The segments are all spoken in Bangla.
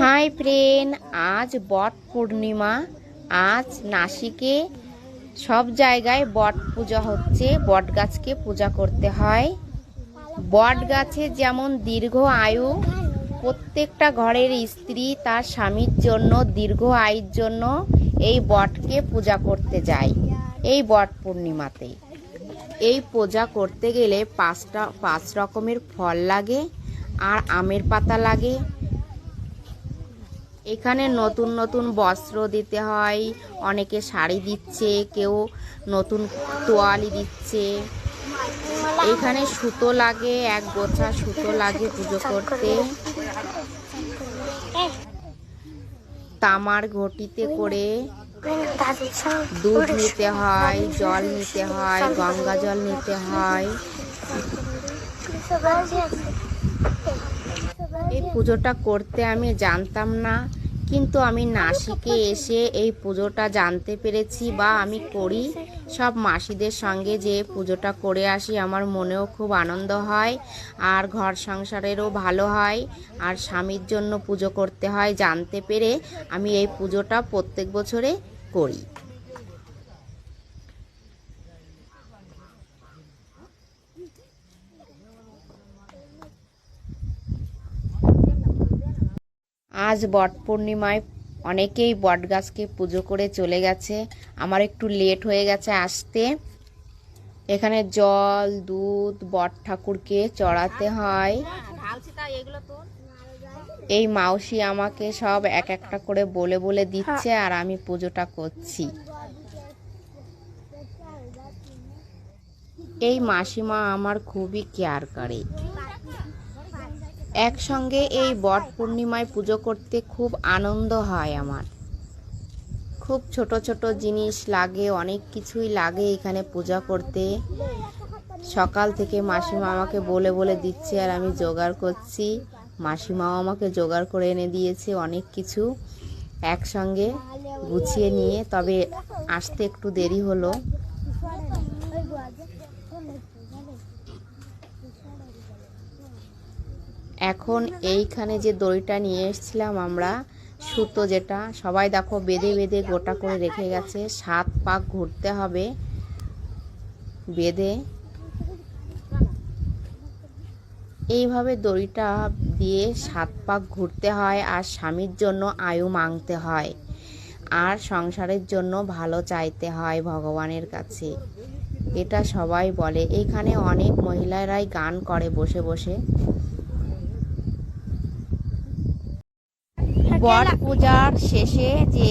হাই ফ্রেন্ড, আজ বট পূর্ণিমা। আজ নাসিকে সব জায়গায় বট পূজা হচ্ছে, বট গাছকে পূজা করতে হয়। বট গাছে যেমন দীর্ঘ আয়ু, প্রত্যেকটা ঘরের স্ত্রী তার স্বামীর জন্য, দীর্ঘ আয়ুর জন্য এই বটকে পূজা করতে যায়, এই বট পূর্ণিমাতে। এই পূজা করতে গেলে পাঁচটা, পাঁচ রকমের ফল লাগে, আর আমের পাতা লাগে এখানে নতুন নতুন বস্ত্র দিতে হয়, অনেকে শাড়ি দিচ্ছে, কেউ নতুন তোয়ালি দিচ্ছে। এখানে সুতো লাগে, এক গোছা সুতো লাগে পুজো করতে। তামার ঘটিতে করে দুধ নিতে হয়, জল নিতে হয়, গঙ্গা জল নিতে হয়। এই পুজোটা করতে আমি জানতাম না। কিন্তু আমি নাসিকে এসে এই পুজোটা জানতে পেরেছি বা আমি করি। সব মাসিদের সঙ্গে যে পুজোটা করে আসি, আমার মনেও খুব আনন্দ হয় আর ঘর সংসারেরও ভালো হয় আর স্বামীর জন্য পুজো করতে হয় জানতে পেরে আমি এই পুজোটা প্রত্যেক বছরে করি। আজ বট পূর্ণিমায় অনেকেই বট গাছকে পুজো করে চলে গেছে। আমার একটু লেট হয়ে গেছে আসতে। এখানে জল, দুধ, বট ঠাকুরকে চড়াতে হয়। এই মাউসি আমাকে সব এক একটা করে বলে বলে দিচ্ছে আর আমি পুজোটা করছি। এই মাসিমা আমার খুবই কেয়ার করে। একসঙ্গে এই বট পূর্ণিমায় পুজো করতে খুব আনন্দ হয় আমার। খুব ছোট ছোট জিনিস লাগে, অনেক কিছুই লাগে এখানে পূজা করতে। সকাল থেকে মাসিমা আমাকে বলে বলে দিচ্ছে আর আমি জোগাড় করছি। মাসিমাও আমাকে জোগাড় করে এনে দিয়েছে অনেক কিছু একসঙ্গে গুছিয়ে নিয়ে, তবে আসতে একটু দেরি হলো। এখন এইখানে যে দড়িটা নিয়ে এসেছিলাম আমরা, সুতো যেটা, সবাই দেখো বেঁধে বেঁধে গোটা করে রেখে গেছে, সাত পাক ঘুরতে হবে, বেঁধে। এইভাবে দড়িটা দিয়ে সাত পাক ঘুরতে হয়, আর স্বামীর জন্য আয়ু মাংতে হয়, আর সংসারের জন্য ভালো চাইতে হয় ভগবানের কাছে। এটা সবাই বলে। এখানে অনেক মহিলারাই গান করে বসে বসে। বট পূজার শেষে যে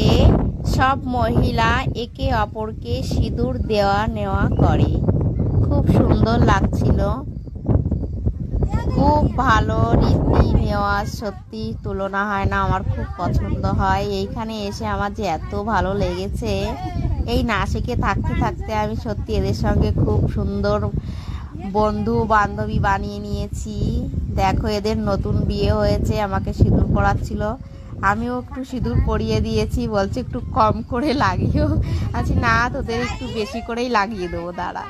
সব মহিলা একে অপরকে সিঁদুর দেওয়া নেওয়া করে। খুব সুন্দর লাগছিল। খুব ভালো রীতি নেওয়া সত্যি তুলনা হয় না, আমার খুব পছন্দ হয়। এইখানে এসে আমার যে এত ভালো লেগেছে, এই নাসিকে থাকতে থাকতে আমি সত্যি এদের সঙ্গে খুব সুন্দর বন্ধু বান্ধবী বানিয়ে নিয়েছি। দেখো এদের নতুন বিয়ে হয়েছে, আমাকে সিঁদুর পড়াচ্ছিল। আমিও একটু সিঁদুর পরিয়ে দিয়েছি, বলছে একটু কম করে লাগিও। আছি, না, তোদের একটু বেশি করেই লাগিয়ে দেবো, দাঁড়া।